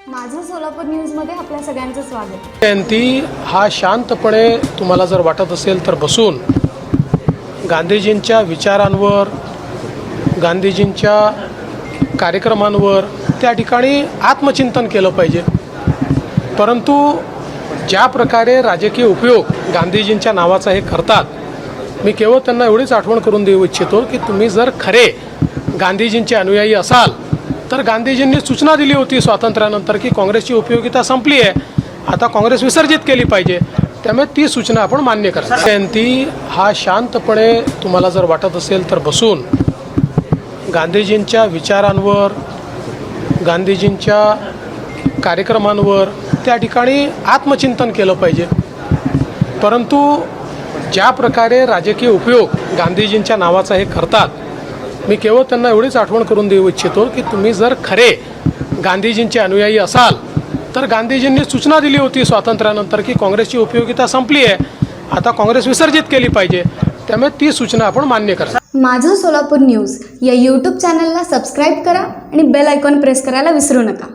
सोलापूर न्यूजमध्ये आपल्या सगळ्यांचं स्वागत. जयंती हा शांतपणे तुम्हाला जर वाटत असेल तर बसून गांधीजींच्या विचारांवर गांधीजींच्या कार्यक्रमांवर त्या ठिकाणी आत्मचिंतन केलं पाहिजे. परंतु ज्या प्रकारे राजकीय उपयोग गांधीजींच्या नावाचा हे करतात मी केवळ त्यांना एवढीच आठवण करून देऊ इच्छितो की तुम्ही जर खरे गांधीजींचे अनुयायी असाल तर गांधीजींनी सूचना दिली होती स्वातंत्र्यानंतर की काँग्रेसची उपयोगिता संपली आहे. आता काँग्रेस विसर्जित केली पाहिजे. त्यामुळे ती सूचना आपण मान्य करा जयंती हा शांतपणे तुम्हाला जर वाटत असेल तर बसून गांधीजींच्या विचारांवर गांधीजींच्या कार्यक्रमांवर त्या ठिकाणी आत्मचिंतन केलं पाहिजे. परंतु ज्या प्रकारे राजकीय उपयोग गांधीजींच्या नावाचा हे करतात मी केवळ त्यांना एवढीच आठवण करून देऊ इच्छितो की तुम्ही जर खरे गांधीजींचे अनुयायी असाल तर गांधीजींनी सूचना दिली होती स्वातंत्र्यानंतर की काँग्रेसची उपयोगिता संपली आहे. आता काँग्रेस विसर्जित केली पाहिजे. त्यामुळे ती सूचना आपण मान्य करा. माझं सोलापूर न्यूज या यूट्यूब चॅनलला सबस्क्राईब करा आणि बेल आयकॉन प्रेस करायला विसरू नका.